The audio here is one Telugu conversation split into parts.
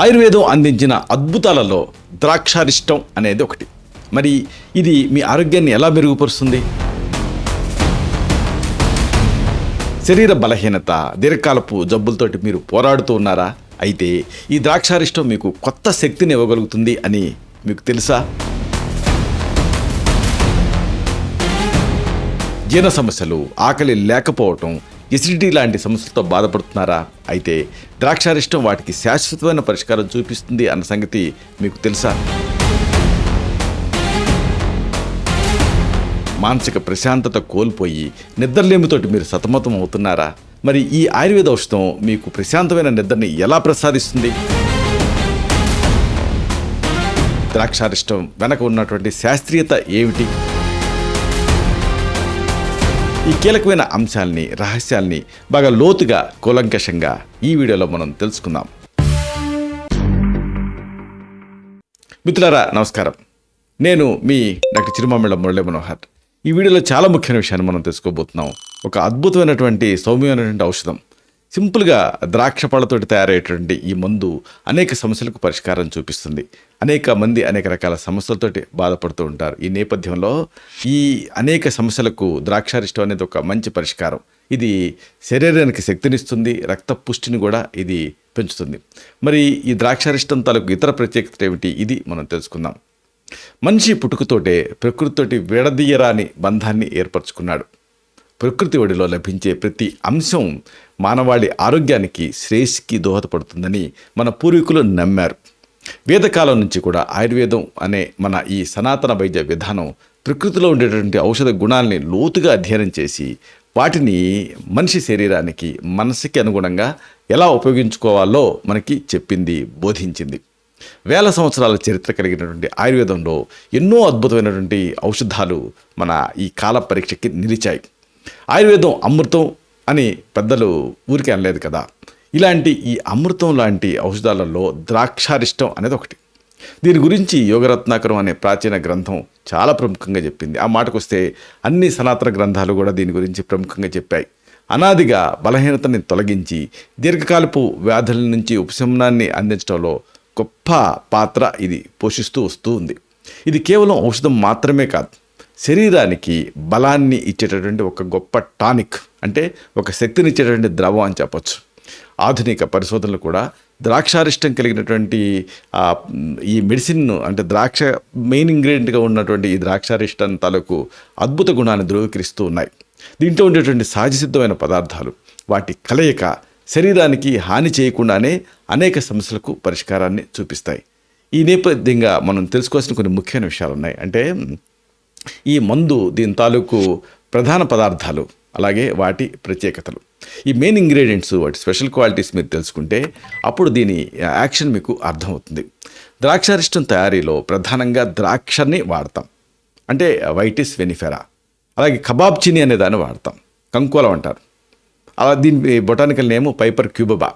ఆయుర్వేదం అందించిన అద్భుతాలలో ద్రాక్షారిష్టం అనేది ఒకటి. మరి ఇది మీ ఆరోగ్యాన్ని ఎలా మెరుగుపరుస్తుంది? శరీర బలహీనత దీర్ఘకాలపు జబ్బులతోటి మీరు పోరాడుతూ ఉన్నారా? అయితే ఈ ద్రాక్షారిష్టం మీకు కొత్త శక్తిని ఇవ్వగలుగుతుంది అని మీకు తెలుసా? జీర్ణ సమస్యలు ఆకలి లేకపోవటం ఎసిడిటీ లాంటి సమస్యలతో బాధపడుతున్నారా? అయితే ద్రాక్షారిష్టం వాటికి శాశ్వతమైన పరిష్కారం చూపిస్తుంది అన్న సంగతి మీకు తెలుసా? మానసిక ప్రశాంతత కోల్పోయి నిద్రలేమితోటి మీరు సతమతం అవుతున్నారా? మరి ఈ ఆయుర్వేద ఔషధం మీకు ప్రశాంతమైన నిద్రని ఎలా ప్రసాదిస్తుంది? ద్రాక్షారిష్టం వెనక ఉన్నటువంటి శాస్త్రీయత ఏమిటి? ఈ కీలకమైన అంశాల్ని రహస్యాల్ని బాగా లోతుగా కూలంకషంగా ఈ వీడియోలో మనం తెలుసుకుందాం. మిత్రులారా నమస్కారం. నేను మీ డాక్టర్ చిరుమామిళ్ళ మురళీ మనోహర్. ఈ వీడియోలో చాలా ముఖ్యమైన విషయాన్ని మనం తెలుసుకోబోతున్నాం. ఒక అద్భుతమైనటువంటి సౌమ్యమైనటువంటి ఔషధం. సింపుల్గా ద్రాక్ష పళ్ళతోటి తయారయ్యేటువంటి ఈ మందు అనేక సమస్యలకు పరిష్కారం చూపిస్తుంది. అనేక మంది అనేక రకాల సమస్యలతోటి బాధపడుతూ ఉంటారు. ఈ నేపథ్యంలో ఈ అనేక సమస్యలకు ద్రాక్షారిష్టం అనేది ఒక మంచి పరిష్కారం. ఇది శరీరానికి శక్తినిస్తుంది రక్త పుష్టిని కూడా ఇది పెంచుతుంది. మరి ఈ ద్రాక్షారిష్టం తాలూకు ఇతర ప్రత్యేకత ఏమిటి? ఇది మనం తెలుసుకుందాం. మనిషి పుట్టుకతోటే ప్రకృతితోటి విడదీయరాని బంధాన్ని ఏర్పరచుకున్నాడు. ప్రకృతి ఒడిలో లభించే ప్రతి అంశం మానవాళి ఆరోగ్యానికి శ్రేయస్కి దోహదపడుతుందని మన పూర్వీకులు నమ్మారు. వేదకాలం నుంచి కూడా ఆయుర్వేదం అనే మన ఈ సనాతన వైద్య విధానం ప్రకృతిలో ఉండేటువంటి ఔషధ గుణాలని లోతుగా అధ్యయనం చేసి వాటిని మనిషి శరీరానికి మనసుకి అనుగుణంగా ఎలా ఉపయోగించుకోవాలో మనకి చెప్పింది బోధించింది. వేల సంవత్సరాల చరిత్ర కలిగినటువంటి ఆయుర్వేదంలో ఎన్నో అద్భుతమైనటువంటి ఔషధాలు మన ఈ కాల పరీక్షకి నిలిచాయి. ఆయుర్వేదం అమృతం అని పెద్దలు ఊరికే అనలేదు కదా. ఇలాంటి ఈ అమృతం లాంటి ఔషధాలలో ద్రాక్షారిష్టం అనేది ఒకటి. దీని గురించి యోగరత్నాకరం అనే ప్రాచీన గ్రంథం చాలా ప్రముఖంగా చెప్పింది. ఆ మాటకొస్తే అన్ని సనాతన గ్రంథాలు కూడా దీని గురించి ప్రముఖంగా చెప్పాయి. అనాదిగా బలహీనతని తొలగించి దీర్ఘకాలపు వ్యాధుల నుంచి ఉపశమనాన్ని అందించడంలో గొప్ప పాత్ర ఇది పోషిస్తూ వస్తూ ఉంది. ఇది కేవలం ఔషధం మాత్రమే కాదు శరీరానికి బలాన్ని ఇచ్చేటటువంటి ఒక గొప్ప టానిక్ అంటే ఒక శక్తినిచ్చేటటువంటి ద్రవం అని చెప్పొచ్చు. ఆధునిక పరిశోధనలు కూడా ద్రాక్షారిష్టం కలిగినటువంటి ఈ మెడిసిన్ను అంటే ద్రాక్ష మెయిన్ ఇంగ్రీడియంట్గా ఉన్నటువంటి ఈ ద్రాక్షారిష్టం తాలూకు అద్భుత గుణాన్ని ధృవీకరిస్తూ ఉన్నాయి. దీంట్లో ఉండేటువంటి సహజసిద్ధమైన పదార్థాలు వాటి కలయిక శరీరానికి హాని చేయకుండానే అనేక సమస్యలకు పరిష్కారాన్ని చూపిస్తాయి. ఈ నేపథ్యంగా మనం తెలుసుకోవాల్సిన కొన్ని ముఖ్యమైన విషయాలు ఉన్నాయి. అంటే ఈ మందు దీని తాలూకు ప్రధాన పదార్థాలు అలాగే వాటి ప్రత్యేకతలు. ఈ మెయిన్ ఇంగ్రీడియంట్స్ వాటి స్పెషల్ క్వాలిటీస్ మీరు తెలుసుకుంటే అప్పుడు దీని యాక్షన్ మీకు అర్థమవుతుంది. ద్రాక్షారిష్టం తయారీలో ప్రధానంగా ద్రాక్షని వాడతాం. అంటే వైటిస్ వెనిఫెరా అలాగే కబాబ్ చిని అనే దాన్ని వాడతాం. కంకోలం అంటారు. అలా దీని బొటానికల్ నేమ్ పైపర్ క్యూబబా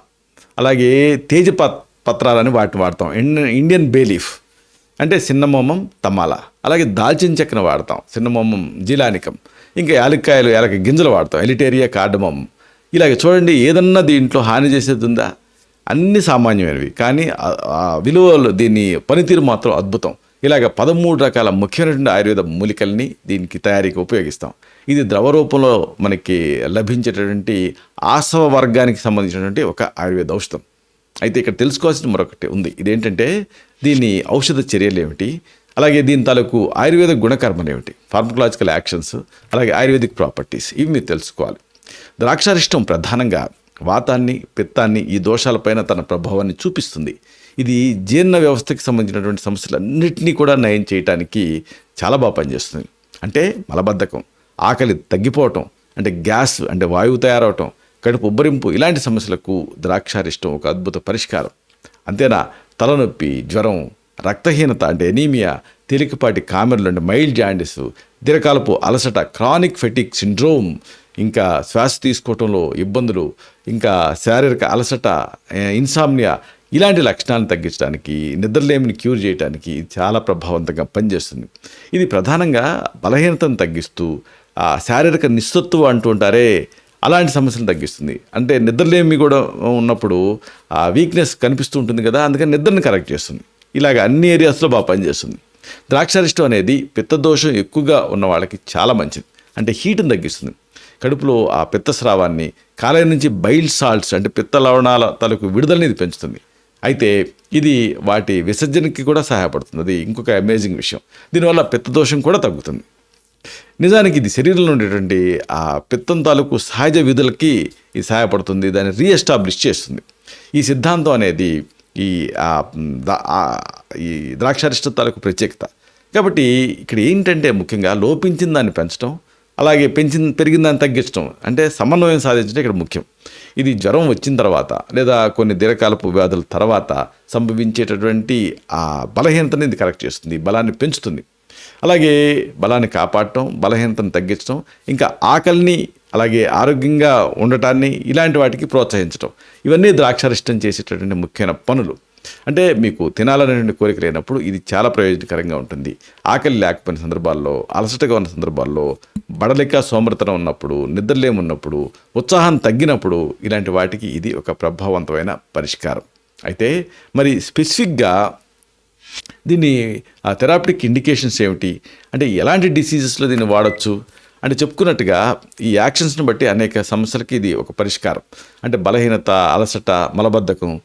అలాగే తేజ పత్రాలని వాటిని వాడతాం. ఇండియన్ ఇండియన్ బేలీఫ్ అంటే సిన్నమోమం తమాల. అలాగే దాల్చిన చెక్కను వాడతాం సిన్నమోమం జీలానికం. ఇంకా యాలక్కాయలు యాలక గింజలు వాడతాం ఎలిటేరియా కార్డమం ఇలాగ చూడండి ఏదన్నా దీంట్లో హాని చేసేది ఉందా? అన్ని సామాన్యమైనవి. కానీ ఆ- విలువలు దీని పనితీరు మాత్రం అద్భుతం. ఇలాగ పదమూడు రకాల ముఖ్యమైనటువంటి ఆయుర్వేద మూలికల్ని దీనికి తయారీకి ఉపయోగిస్తాం. ఇది ద్రవ రూపంలో మనకి లభించేటటువంటి ఆసవ వర్గానికి సంబంధించినటువంటి ఒక ఆయుర్వేద ఔషధం. అయితే ఇక్కడ తెలుసుకోవాల్సిన మరొకటి ఉంది. ఇదేంటంటే దీని ఔషధ చర్యలు ఏమిటి? అలాగే దీని తాలూకు ఆయుర్వేద గుణకర్మలు ఏమిటి? ఫార్మకలాజికల్ యాక్షన్స్ అలాగే ఆయుర్వేదిక్ ప్రాపర్టీస్ ఇవి మీరు తెలుసుకోవాలి. ద్రాక్షారిష్టం ప్రధానంగా వాతాన్ని పిత్తాన్ని ఈ దోషాలపైన తన ప్రభావాన్ని చూపిస్తుంది. ఇది జీర్ణ వ్యవస్థకి సంబంధించినటువంటి సమస్యలన్నింటినీ కూడా నయం చేయడానికి చాలా బాగా పనిచేస్తుంది. అంటే మలబద్ధకం ఆకలి తగ్గిపోవటం అంటే గ్యాస్ అంటే వాయువు తయారవటం కడుపు ఉబ్బరింపు ఇలాంటి సమస్యలకు ద్రాక్షారిష్టం ఒక అద్భుత పరిష్కారం. అంతేనా? తలనొప్పి జ్వరం రక్తహీనత అంటే ఎనీమియా తేలికపాటి కామెర్లు మైల్ మైల్డ్ జాండిస్ దీర్ఘకాలపు అలసట క్రానిక్ ఫెటిక్ సిండ్రోమ్ ఇంకా శ్వాస తీసుకోవటంలో ఇబ్బందులు ఇంకా శారీరక అలసట ఇన్సామ్నియా ఇలాంటి లక్షణాలను తగ్గించడానికి నిద్రలేమిని క్యూర్ చేయడానికి చాలా ప్రభావవంతంగా పనిచేస్తుంది. ఇది ప్రధానంగా బలహీనతను తగ్గిస్తూ ఆ శారీరక నిస్సత్తువ అంటూ ఉంటారే అలాంటి సమస్యలు తగ్గిస్తుంది. అంటే నిద్రలేమి కూడా ఉన్నప్పుడు ఆ వీక్నెస్ కనిపిస్తూ ఉంటుంది కదా అందుకని నిద్రని కరెక్ట్ చేస్తుంది. ఇలాగ అన్ని ఏరియాస్లో బాగా పనిచేస్తుంది. ద్రాక్షారిష్టం అనేది పిత్తదోషం ఎక్కువగా ఉన్న వాళ్ళకి చాలా మంచిది. అంటే హీట్ని తగ్గిస్తుంది. కడుపులో ఆ పిత్తస్రావాన్ని కాలేయం నుంచి బైల్ సాల్ట్స్ అంటే పిత్త లవణాల తలకు విడుదలని ఇది పెంచుతుంది. అయితే ఇది వాటి విసర్జనకి కూడా సహాయపడుతుంది. అది ఇంకొక అమేజింగ్ విషయం. దీనివల్ల పిత్తదోషం కూడా తగ్గుతుంది. నిజానికి ఇది శరీరంలో ఉండేటువంటి ఆ పిత్తం తాలూకు సహజ విధులకి ఇది సహాయపడుతుంది దాన్ని రీఎస్టాబ్లిష్ చేస్తుంది. ఈ సిద్ధాంతం అనేది ఈ ఈ ద్రాక్షారిష్ట తాలూకు ప్రత్యేకత. కాబట్టి ఇక్కడ ఏంటంటే ముఖ్యంగా లోపించిన దాన్ని పెంచడం అలాగే పెంచిన పెరిగిన దాన్ని తగ్గించడం అంటే సమన్వయం సాధించడం ఇక్కడ ముఖ్యం. ఇది జ్వరం వచ్చిన తర్వాత లేదా కొన్ని దీర్ఘకాలపు వ్యాధుల తర్వాత సంభవించేటటువంటి ఆ బలహీనతని ఇది కరెక్ట్ చేస్తుంది బలాన్ని పెంచుతుంది. అలాగే బలాన్ని కాపాడటం బలహీనతను తగ్గించడం ఇంకా ఆకలిని అలాగే ఆరోగ్యంగా ఉండటాన్ని ఇలాంటి వాటికి ప్రోత్సహించడం ఇవన్నీ ద్రాక్షారిష్టం చేసేటటువంటి ముఖ్యమైన పనులు. అంటే మీకు తినాలనేటువంటి కోరిక లేనప్పుడు ఇది చాలా ప్రయోజనకరంగా ఉంటుంది. ఆకలి లేకపోయిన సందర్భాల్లో అలసటగా ఉన్న సందర్భాల్లో బడలిక సోమరతనం ఉన్నప్పుడు నిద్రలేమున్నప్పుడు ఉత్సాహం తగ్గినప్పుడు ఇలాంటి వాటికి ఇది ఒక ప్రభావవంతమైన పరిష్కారం. అయితే మరి స్పెసిఫిక్గా దీన్ని ఆ థెరాపిటిక్ ఇండికేషన్స్ ఏమిటి? అంటే ఎలాంటి డిసీజెస్లో దీన్ని వాడచ్చు? అంటే చెప్పుకున్నట్టుగా ఈ యాక్షన్స్ని బట్టి అనేక సమస్యలకి ఇది ఒక పరిష్కారం. అంటే బలహీనత అలసట మలబద్ధకం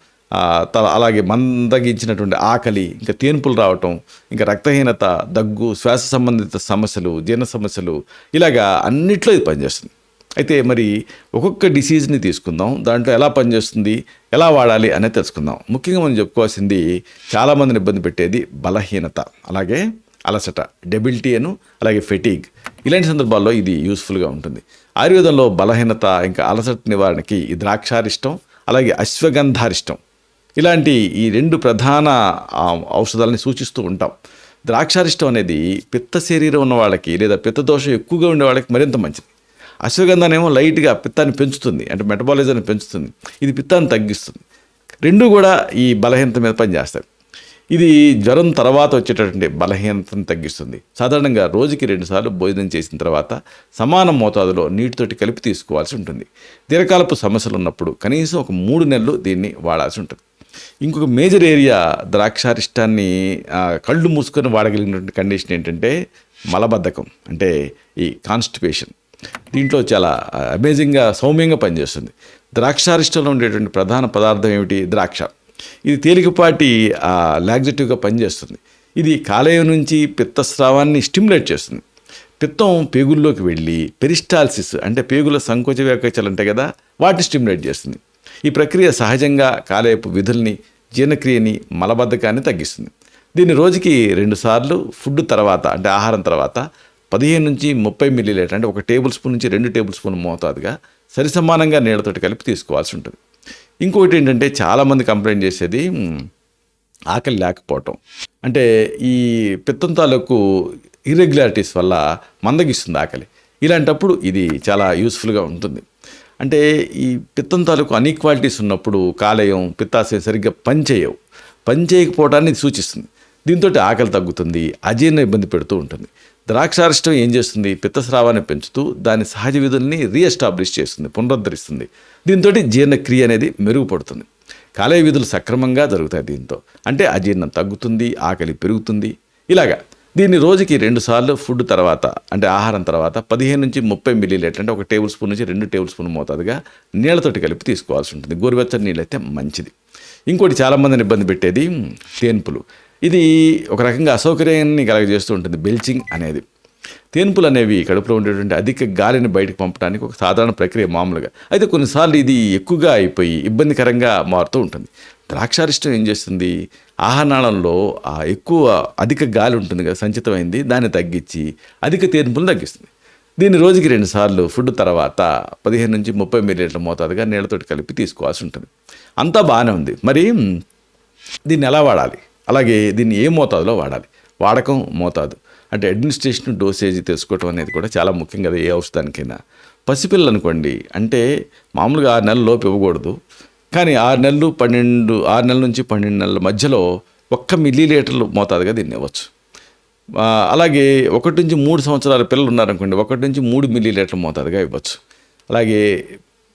తల అలాగే మందగించినటువంటి ఆకలి ఇంకా తేన్పులు రావటం ఇంకా రక్తహీనత దగ్గు శ్వాస సంబంధిత సమస్యలు జీర్ణ సమస్యలు ఇలాగా అన్నిట్లో ఇది పనిచేస్తుంది. అయితే మరి ఒక్కొక్క డిసీజ్ని తీసుకుందాం. దాంట్లో ఎలా పనిచేస్తుంది ఎలా వాడాలి అనేది తెలుసుకుందాం. ముఖ్యంగా మనం చెప్పుకోవాల్సింది చాలామందిని ఇబ్బంది పెట్టేది బలహీనత అలాగే అలసట డెబిలిటీ అను అలాగే ఫెటీగ్. ఇలాంటి సందర్భాల్లో ఇది యూస్ఫుల్గా ఉంటుంది. ఆయుర్వేదంలో బలహీనత ఇంకా అలసట నివారణకి ఈ ద్రాక్షారిష్టం అలాగే అశ్వగంధారిష్టం ఇలాంటి ఈ రెండు ప్రధాన ఔషధాలని సూచిస్తూ ఉంటాం. ద్రాక్షారిష్టం అనేది పిత్త శరీరం ఉన్న వాళ్ళకి లేదా పిత్త దోషం ఎక్కువగా ఉండే వాళ్ళకి మరింత మంచిది. అశ్వగంధానేమో లైట్గా పిత్తాన్ని పెంచుతుంది. అంటే మెటబాలిజాన్ని పెంచుతుంది. ఇది పిత్తాన్ని తగ్గిస్తుంది. రెండు కూడా ఈ బలహీనత మీద పనిచేస్తాయి. ఇది జ్వరం తర్వాత వచ్చేటటువంటి బలహీనతను తగ్గిస్తుంది. సాధారణంగా రోజుకి రెండుసార్లు భోజనం చేసిన తర్వాత సమాన మోతాదులో నీటితోటి కలిపి తీసుకోవాల్సి ఉంటుంది. దీర్ఘకాలపు సమస్యలు ఉన్నప్పుడు కనీసం ఒక మూడు నెలలు దీన్ని వాడాల్సి ఉంటుంది. ఇంకొక మేజర్ ఏరియా ద్రాక్షారిష్టాన్ని కళ్ళు మూసుకొని వాడగలిగినటువంటి కండిషన్ ఏంటంటే మలబద్ధకం. అంటే ఈ కాన్స్టిపేషన్. దీంట్లో చాలా అమేజింగ్గా సౌమ్యంగా పనిచేస్తుంది. ద్రాక్షారిష్టంలో ఉండేటువంటి ప్రధాన పదార్థం ఏమిటి? ద్రాక్ష. ఇది తేలికపాటి లాగ్జెటివ్గా పనిచేస్తుంది. ఇది కాలేయం నుంచి పిత్తస్రావాన్ని స్టిమ్యులేట్ చేస్తుంది. పిత్తం పేగుల్లోకి వెళ్ళి పెరిస్టాల్సిస్ అంటే పేగుల సంకోచ వ్యాకోచాలు ఉంటాయి కదా వాటిని స్టిమ్యులేట్ చేస్తుంది. ఈ ప్రక్రియ సహజంగా కాలేయపు విధుల్ని జీర్ణక్రియని మలబద్ధకాన్ని తగ్గిస్తుంది. దీన్ని రోజుకి రెండుసార్లు ఫుడ్ తర్వాత అంటే ఆహారం తర్వాత పదిహేను నుంచి ముప్పై మిల్లీలీటర్ అంటే ఒక టేబుల్ స్పూన్ నుంచి రెండు టేబుల్ స్పూన్ మోతాదుగా సరిసమానంగా నీళ్ళతోటి కలిపి తీసుకోవాల్సి ఉంటుంది. ఇంకొకటి ఏంటంటే చాలామంది కంప్లైంట్ చేసేది ఆకలి లేకపోవటం. అంటే ఈ పిత్తం తాలూకు ఇర్రెగ్యులారిటీస్ వల్ల మందగిస్తుంది ఆకలి. ఇలాంటప్పుడు ఇది చాలా యూస్ఫుల్గా ఉంటుంది. అంటే ఈ పిత్తం తాలూకు అన్ఈక్వాలిటీస్ ఉన్నప్పుడు కాలేయం పిత్తాశయం సరిగ్గా పనిచేయవు. పనిచేయకపోవటాన్ని సూచిస్తుంది. దీంతో ఆకలి తగ్గుతుంది అజీర్ణ ఇబ్బంది పెడుతూ ఉంటుంది. ద్రాక్షారిష్టం ఏం చేస్తుంది? పిత్తస్రావాన్ని పెంచుతూ దాని సహజ విధుల్ని రీఎస్టాబ్లిష్ చేస్తుంది పునరుద్ధరిస్తుంది. దీంతో జీర్ణక్రియ అనేది మెరుగుపడుతుంది. కాలేయ విధులు సక్రమంగా జరుగుతాయి దీంతో. అంటే అజీర్ణం తగ్గుతుంది ఆకలి పెరుగుతుంది. ఇలాగా దీన్ని రోజుకి రెండు సార్లు ఫుడ్ తర్వాత అంటే ఆహారం తర్వాత పదిహేను నుంచి ముప్పై మిల్లీలీటర్ అంటే ఒక టేబుల్ స్పూన్ నుంచి రెండు టేబుల్ స్పూన్ మోతాదుగా నీళ్ళతోటి కలిపి తీసుకోవాల్సి ఉంటుంది. గోరువెచ్చని నీళ్ళు అయితే మంచిది. ఇంకోటి చాలామందిని ఇబ్బంది పెట్టేది తేన్పులు. ఇది ఒక రకంగా అసౌకర్యాన్ని కలగజేస్తూ ఉంటుంది బెల్చింగ్ అనేది. తేన్పులు అనేవి కడుపులో ఉండేటువంటి అధిక గాలిని బయటకు పంపడానికి ఒక సాధారణ ప్రక్రియ మామూలుగా. అయితే కొన్నిసార్లు ఇది ఎక్కువగా అయిపోయి ఇబ్బందికరంగా మారుతూ ఉంటుంది. ద్రాక్షారిష్టం ఏం చేస్తుంది? ఆహారనాళంలో ఆ ఎక్కువ అధిక గాలి ఉంటుంది కదా సంచితమైంది దాన్ని తగ్గించి అధిక తేన్పులను తగ్గిస్తుంది. దీన్ని రోజుకి రెండుసార్లు ఫుడ్ తర్వాత పదిహేను నుంచి ముప్పై మిల్లీలీటర్ల మోతాదుగా నీళ్ళతోటి కలిపి తీసుకోవాల్సి ఉంటుంది. అంతా బాగానే ఉంది. మరి దీన్ని ఎలా వాడాలి? అలాగే దీన్ని ఏ మోతాదులో వాడాలి? వాడకం మోతాదు. అంటే అడ్మినిస్ట్రేషన్ డోసేజ్ తెలుసుకోవటం అనేది కూడా చాలా ముఖ్యం కదా ఏ ఔషధానికైనా. పసిపిల్లలు అనుకోండి అంటే మామూలుగా ఆరు నెలల లోపు ఇవ్వకూడదు. కానీ ఆరు నెలలు పన్నెండు ఆరు నెలల నుంచి పన్నెండు నెలల మధ్యలో ఒక్క మిల్లీ లీటర్లు మోతాదుగా దీన్ని ఇవ్వచ్చు. అలాగే ఒకటి నుంచి మూడు సంవత్సరాల పిల్లలు ఉన్నారనుకోండి ఒకటి నుంచి మూడు మిల్లీ లీటర్లు మోతాదుగా ఇవ్వచ్చు. అలాగే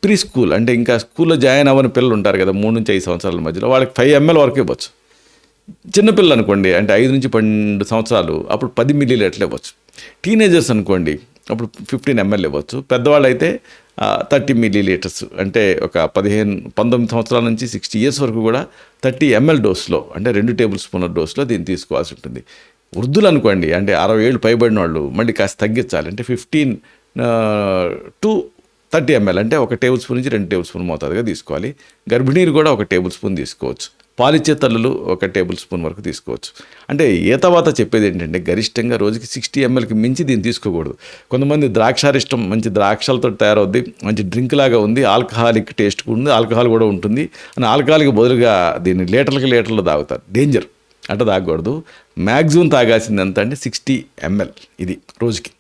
ప్రీ స్కూల్ అంటే ఇంకా స్కూల్లో జాయిన్ అవ్వని పిల్లలు ఉంటారు కదా మూడు నుంచి ఐదు సంవత్సరాల మధ్యలో వాళ్ళకి ఫైవ్ ఎంఎల్ వరకు ఇవ్వచ్చు. చిన్నపిల్లలు అనుకోండి అంటే ఐదు నుంచి పన్నెండు సంవత్సరాలు అప్పుడు పది మిల్లీ లీటర్లు ఇవ్వచ్చు. టీనేజర్స్ అనుకోండి అప్పుడు ఫిఫ్టీన్ ఎంఎల్ ఇవ్వచ్చు. పెద్దవాళ్ళు అయితే థర్టీ మిల్లీ లీటర్స్ అంటే ఒక పదిహేను పంతొమ్మిది సంవత్సరాల నుంచి సిక్స్టీ ఇయర్స్ వరకు కూడా థర్టీ ఎంఎల్ డోస్లో అంటే రెండు టేబుల్ స్పూన్ల డోస్లో దీన్ని తీసుకోవాల్సి ఉంటుంది. వృద్ధులు అనుకోండి అంటే అరవై ఏళ్ళు పైబడిన వాళ్ళు మళ్ళీ కాస్త తగ్గించాలి అంటే ఫిఫ్టీన్ టు థర్టీ ఎంఎల్ అంటే ఒక టేబుల్ స్పూన్ నుంచి రెండు టేబుల్ స్పూన్ మోతాదుగా తీసుకోవాలి. గర్భిణీలు కూడా ఒక టేబుల్ స్పూన్ తీసుకోవచ్చు. పాలిచ్చే తల్లులు ఒక టేబుల్ స్పూన్ వరకు తీసుకోవచ్చు. అంటే ఏ తర్వాత చెప్పేది ఏంటంటే గరిష్టంగా రోజుకి సిక్స్టీ ఎంఎల్కి మించి దీన్ని తీసుకోకూడదు. కొంతమంది ద్రాక్షారిష్టం మంచి ద్రాక్షలతో తయారవుద్ది మంచి డ్రింక్ లాగా ఉంది ఆల్కహాలిక్ టేస్ట్ ఉంది ఆల్కహాల్ కూడా ఉంటుంది. అని ఆల్కహాల్కి బదులుగా దీన్ని లీటర్లకి లీటర్లు తాగుతారు. డేంజర్. అట్ట తాగకూడదు. మ్యాక్సిమం తాగాల్సింది ఎంత అంటే సిక్స్టీ ఎంఎల్ ఇది రోజుకి.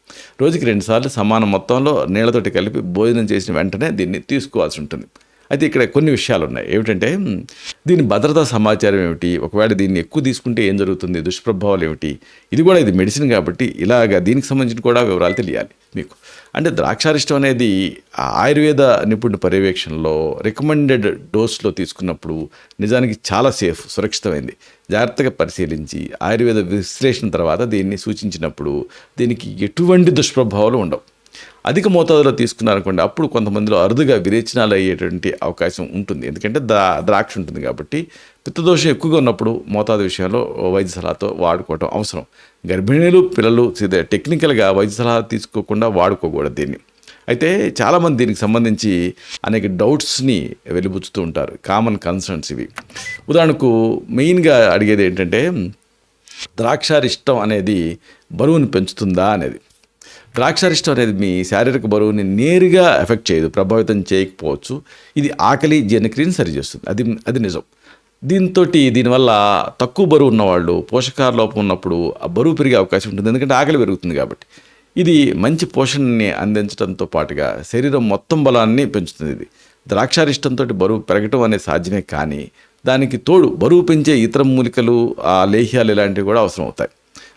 రోజుకి రెండుసార్లు సమాన మొత్తంలో నీళ్ళతోటి కలిపి భోజనం చేసిన వెంటనే దీన్ని తీసుకోవాల్సి ఉంటుంది. అయితే ఇక్కడ కొన్ని విషయాలు ఉన్నాయి ఏమిటంటే దీని భద్రతా సమాచారం ఏమిటి? ఒకవేళ దీన్ని ఎక్కువ తీసుకుంటే ఏం జరుగుతుంది? దుష్ప్రభావాలు ఏమిటి? ఇది కూడా ఇది మెడిసిన్ కాబట్టి ఇలాగా దీనికి సంబంధించిన కూడా వివరాలు తెలియాలి మీకు. అంటే ద్రాక్షారిష్టం అనేది ఆయుర్వేద నిపుణుడు పర్యవేక్షణలో రికమెండెడ్ డోస్లో తీసుకున్నప్పుడు నిజానికి చాలా సేఫ్ సురక్షితమైంది. జాగ్రత్తగా పరిశీలించి ఆయుర్వేద విశ్లేషణ తర్వాత దీన్ని సూచించినప్పుడు దీనికి ఎటువంటి దుష్ప్రభావాలు ఉండవు. అధిక మోతాదులో తీసుకున్నారనుకోండి అప్పుడు కొంతమందిలో అరుదుగా విరేచనాలు అయ్యేటువంటి అవకాశం ఉంటుంది. ఎందుకంటే దా ద్రాక్ష ఉంటుంది కాబట్టి పిత్తదోషం ఎక్కువగా ఉన్నప్పుడు మోతాదు విషయంలో వైద్య సలహాతో వాడుకోవటం అవసరం. గర్భిణీలు పిల్లలు టెక్నికల్గా వైద్య సలహా తీసుకోకుండా వాడుకోకూడదు దీన్ని. అయితే చాలామంది దీనికి సంబంధించి అనేక డౌట్స్ని వెలిబుచ్చుతూ ఉంటారు. కామన్ కన్సర్న్స్ ఇవి. ఉదాహరణకు మెయిన్గా అడిగేది ఏంటంటే ద్రాక్షారిష్టం అనేది బరువును పెంచుతుందా అనేది. ద్రాక్షారిష్టం అనేది మీ శారీరక బరువుని నేరుగా ఎఫెక్ట్ చేయదు ప్రభావితం చేయకపోవచ్చు. ఇది ఆకలి జీర్ణక్రియని సరిచేస్తుంది. అది అది నిజం. దీంతో దీనివల్ల తక్కువ బరువు ఉన్నవాళ్ళు పోషకాహార లోపం ఉన్నప్పుడు ఆ బరువు పెరిగే అవకాశం ఉంటుంది. ఎందుకంటే ఆకలి పెరుగుతుంది కాబట్టి. ఇది మంచి పోషణని అందించడంతో పాటుగా శరీరం మొత్తం బలాన్ని పెంచుతుంది ఇది. ద్రాక్షారిష్టంతో బరువు పెరగటం అనేది సాధ్యమే కానీ దానికి తోడు బరువు పెంచే ఇతర మూలికలు ఆ లేహ్యాలు ఇలాంటివి కూడా అవసరం అవుతాయి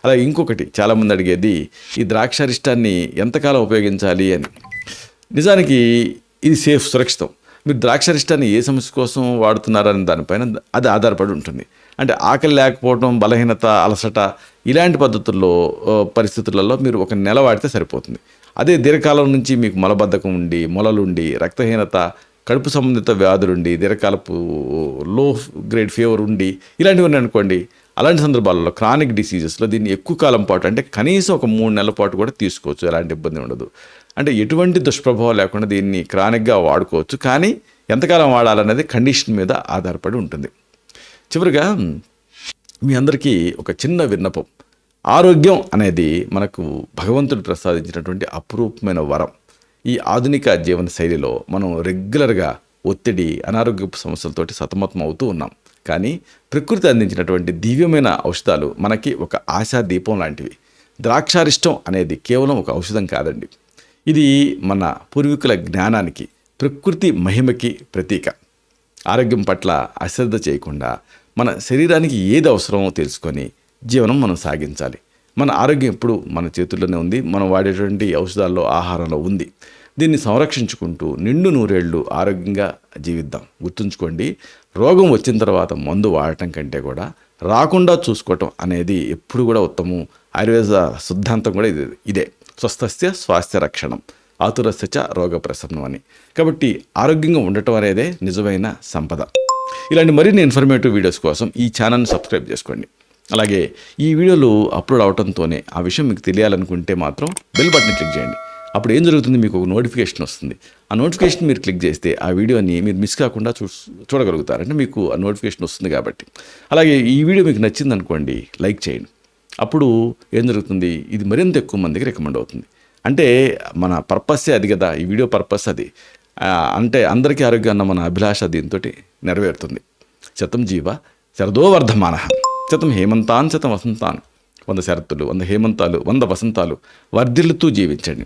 అలాగే ఇంకొకటి చాలామంది అడిగేది ఈ ద్రాక్షారిష్టాన్ని ఎంతకాలం ఉపయోగించాలి? అని. నిజానికి ఇది సేఫ్ సురక్షితం. మీరు ద్రాక్షారిష్టాన్ని ఏ సమస్య కోసం వాడుతున్నారని దానిపైన అది ఆధారపడి ఉంటుంది. అంటే ఆకలి లేకపోవడం బలహీనత అలసట ఇలాంటి పద్ధతుల్లో పరిస్థితులలో మీరు ఒక నెల వాడితే సరిపోతుంది. అదే దీర్ఘకాలం నుంచి మీకు మలబద్ధకం ఉండి మొలలుండి రక్తహీనత కడుపు సంబంధిత వ్యాధులుండి దీర్ఘకాలపు లో గ్రేడ్ ఫీవర్ ఉండి ఇలాంటివన్నీ అనుకోండి అలాంటి సందర్భాల్లో క్రానిక్ డిసీజెస్లో దీన్ని ఎక్కువ కాలం పాటు అంటే కనీసం ఒక మూడు నెలల పాటు కూడా తీసుకోవచ్చు ఎలాంటి ఇబ్బంది ఉండదు. అంటే ఎటువంటి దుష్ప్రభావం లేకుండా దీన్ని క్రానిక్గా వాడుకోవచ్చు కానీ ఎంతకాలం వాడాలనేది కండిషన్ మీద ఆధారపడి ఉంటుంది. చివరిగా మీ అందరికీ ఒక చిన్న విన్నపం. ఆరోగ్యం అనేది మనకు భగవంతుడు ప్రసాదించినటువంటి అపురూపమైన వరం. ఈ ఆధునిక జీవన శైలిలో మనం రెగ్యులర్గా ఒత్తిడి అనారోగ్యపు సమస్యలతోటి సతమతం అవుతూ ఉన్నాం. కానీ ప్రకృతి అందించినటువంటి దివ్యమైన ఔషధాలు మనకి ఒక ఆశా దీపం లాంటివి. ద్రాక్షారిష్టం అనేది కేవలం ఒక ఔషధం కాదండి. ఇది మన పూర్వీకుల జ్ఞానానికి ప్రకృతి మహిమకి ప్రతీక. ఆరోగ్యం పట్ల అశ్రద్ధ చేయకుండా మన శరీరానికి ఏది అవసరమో తెలుసుకొని జీవనం మనం సాగించాలి. మన ఆరోగ్యం ఎప్పుడు మన చేతుల్లోనే ఉంది మనం వాడేటువంటి ఔషధాల్లో ఆహారంలో ఉంది. దీన్ని సంరక్షించుకుంటూ నిండు నూరేళ్ళు ఆరోగ్యంగా జీవిద్దాం. గుర్తుంచుకోండి రోగం వచ్చిన తర్వాత మందు వాడటం కంటే కూడా రాకుండా చూసుకోవటం అనేది ఎప్పుడు కూడా ఉత్తమం. ఆయుర్వేద సిద్ధాంతం కూడా ఇది ఇదే. స్వస్థస్య స్వాస్థ్య రక్షణం ఆతురస్య రోగ ప్రసన్నం అని. కాబట్టి ఆరోగ్యంగా ఉండటం అనేదే నిజమైన సంపద. ఇలాంటి మరిన్ని ఇన్ఫర్మేటివ్ వీడియోస్ కోసం ఈ ఛానల్ని సబ్స్క్రైబ్ చేసుకోండి. అలాగే ఈ వీడియోలు అప్లోడ్ అవడంతోనే ఆ విషయం మీకు తెలియాలనుకుంటే మాత్రం బెల్ బటన్ క్లిక్ చేయండి. అప్పుడు ఏం జరుగుతుంది? మీకు ఒక నోటిఫికేషన్ వస్తుంది. ఆ నోటిఫికేషన్ మీరు క్లిక్ చేస్తే ఆ వీడియోని మీరు మిస్ కాకుండా చూ చూడగలుగుతారు. అంటే మీకు ఆ నోటిఫికేషన్ వస్తుంది కాబట్టి. అలాగే ఈ వీడియో మీకు నచ్చింది అనుకోండి లైక్ చేయండి. అప్పుడు ఏం జరుగుతుంది? ఇది మరింత ఎక్కువ మందికి రికమెండ్ అవుతుంది. అంటే మన పర్పస్సే అది కదా ఈ వీడియో పర్పస్ అది. అంటే అందరికీ ఆరోగ్యం అన్న మన అభిలాష దీంతో నెరవేరుతుంది. శతం జీవ శరదో వర్ధమాన. శతం హేమంతాన్ శతం వసంతాన్. వంద శరత్తులు వంద హేమంతాలు వంద వసంతాలు వర్ధిల్లుతూ జీవించండి.